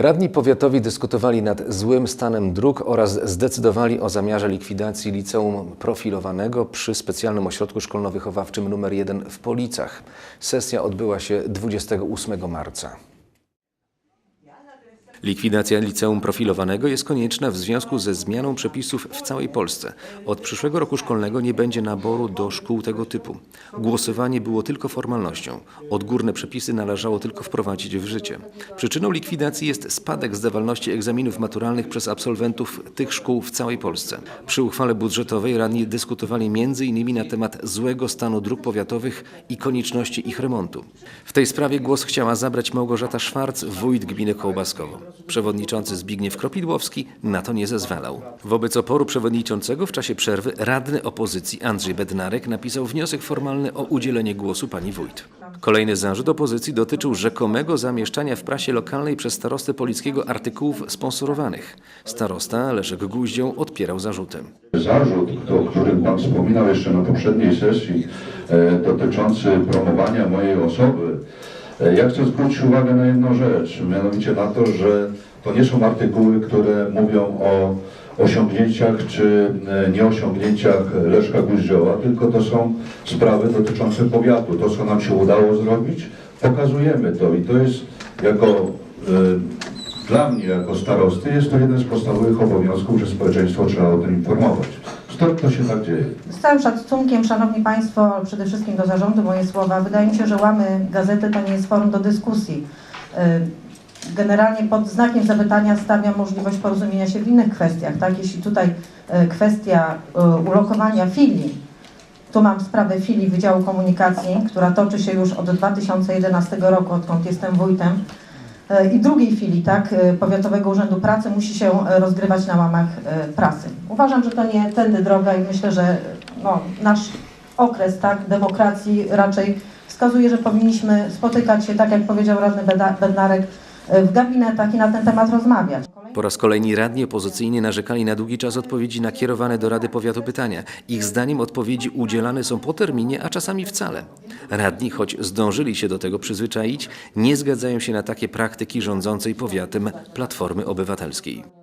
Radni powiatowi dyskutowali nad złym stanem dróg oraz zdecydowali o zamiarze likwidacji liceum profilowanego przy specjalnym ośrodku szkolno-wychowawczym nr 1 w Policach. Sesja odbyła się 28 marca. Likwidacja liceum profilowanego jest konieczna w związku ze zmianą przepisów w całej Polsce. Od przyszłego roku szkolnego nie będzie naboru do szkół tego typu. Głosowanie było tylko formalnością. Odgórne przepisy należało tylko wprowadzić w życie. Przyczyną likwidacji jest spadek zdawalności egzaminów maturalnych przez absolwentów tych szkół w całej Polsce. Przy uchwale budżetowej radni dyskutowali m.in. na temat złego stanu dróg powiatowych i konieczności ich remontu. W tej sprawie głos chciała zabrać Małgorzata Szwarc, wójt gminy Kołbaskowo. Przewodniczący Zbigniew Kropidłowski na to nie zezwalał. Wobec oporu przewodniczącego w czasie przerwy radny opozycji Andrzej Bednarek napisał wniosek formalny o udzielenie głosu pani wójt. Kolejny zarzut opozycji dotyczył rzekomego zamieszczania w prasie lokalnej przez starostę Polickiego artykułów sponsorowanych. Starosta Leszek Guździą odpierał zarzutem. Zarzut, o którym Pan wspominał jeszcze na poprzedniej sesji, e, dotyczący promowania mojej osoby, ja chcę zwrócić uwagę na jedną rzecz, mianowicie na to, że to nie są artykuły, które mówią o osiągnięciach czy e, nieosiągnięciach Leszka Guździoła, tylko to są sprawy dotyczące powiatu. To, co nam się udało zrobić, pokazujemy to i to jest jako e, dla mnie jako starosty jest to jeden z podstawowych obowiązków, że społeczeństwo trzeba o tym informować. Stąd to się tak dzieje. Z całym szacunkiem, Szanowni Państwo, przede wszystkim do zarządu moje słowa. Wydaje mi się, że łamy gazety to nie jest forum do dyskusji. Y, Generalnie pod znakiem zapytania stawiam możliwość porozumienia się w innych kwestiach. Tak? Jeśli tutaj y, kwestia y, ulokowania filii, tu mam sprawę filii Wydziału Komunikacji, która toczy się już od 2011 roku, odkąd jestem wójtem. Y, I drugiej filii, tak, y, Powiatowego Urzędu Pracy musi się y, rozgrywać na łamach prasy. Uważam, że to nie tędy droga i myślę, że no, nasz okres tak, demokracji raczej wskazuje, że powinniśmy spotykać się, tak jak powiedział radny Bednarek, w gabinetach i na ten temat rozmawiać. Po raz kolejny radni opozycyjni narzekali na długi czas odpowiedzi na kierowane do Rady Powiatu pytania. Ich zdaniem odpowiedzi udzielane są po terminie, a czasami wcale. Radni, choć zdążyli się do tego przyzwyczaić, nie zgadzają się na takie praktyki rządzącej powiatem Platformy Obywatelskiej.